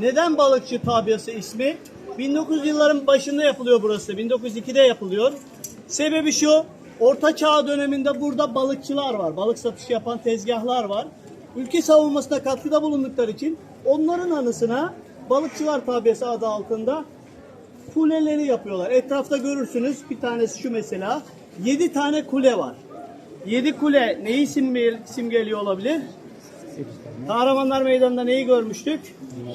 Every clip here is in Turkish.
Neden balıkçı tabiyası ismi? 1900 yılların başında yapılıyor burası. 1902'de yapılıyor. Sebebi şu. Orta Çağ döneminde burada balıkçılar var. Balık satışı yapan tezgahlar var. Ülke savunmasına katkıda bulundukları için onların anısına balıkçılar tabiyası adı altında kuleleri yapıyorlar. Etrafta görürsünüz bir tanesi şu mesela. 7 tane kule var. 7 kule neyi simge- simgeliyor olabilir? Kahramanlar Meydanı'nda neyi görmüştük?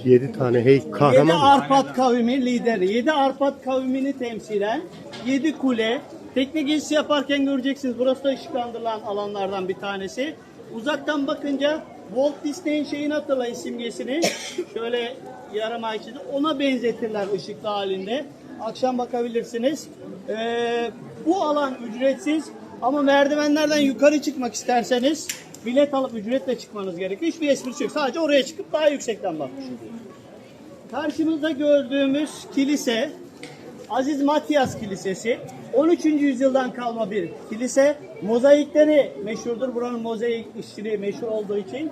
7 tane hey kahraman. Arpat kavmi lideri. Yedi Arpat kavmini temsilen yedi kule. Tekne gezisi yaparken göreceksiniz. Burası da ışıklandırılan alanlardan bir tanesi. Uzaktan bakınca Walt Disney'in şeyini hatırlayın simgesini. Şöyle yarım ay içinde ona benzetirler ışıklı halinde. Akşam bakabilirsiniz. Ee, bu alan ücretsiz ama merdivenlerden yukarı çıkmak isterseniz bilet alıp ücretle çıkmanız gerekiyor. Hiçbir esprisi yok. Sadece oraya çıkıp daha yüksekten bakmış. Karşımızda gördüğümüz kilise Aziz Matias Kilisesi. 13. yüzyıldan kalma bir kilise. Mozaikleri meşhurdur. Buranın mozaik işçiliği meşhur olduğu için.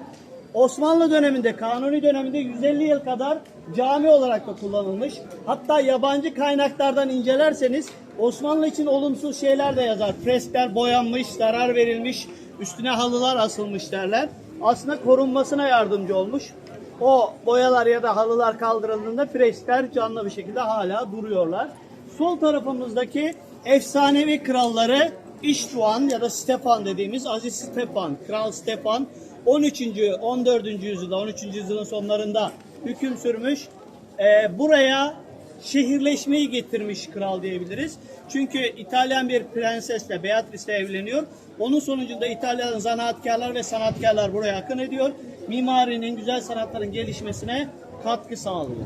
Osmanlı döneminde, Kanuni döneminde 150 yıl kadar cami olarak da kullanılmış. Hatta yabancı kaynaklardan incelerseniz Osmanlı için olumsuz şeyler de yazar. Freskler boyanmış, zarar verilmiş, üstüne halılar asılmış derler. Aslında korunmasına yardımcı olmuş. O boyalar ya da halılar kaldırıldığında freskler canlı bir şekilde hala duruyorlar. Sol tarafımızdaki efsanevi kralları İştuan ya da Stefan dediğimiz Aziz Stefan, Kral Stefan 13. 14. yüzyılda 13. yüzyılın sonlarında hüküm sürmüş. Ee, buraya şehirleşmeyi getirmiş kral diyebiliriz. Çünkü İtalyan bir prensesle Beatrice'le evleniyor. Onun sonucunda İtalyan zanaatkarlar ve sanatkarlar buraya akın ediyor. Mimarinin, güzel sanatların gelişmesine katkı sağlıyor.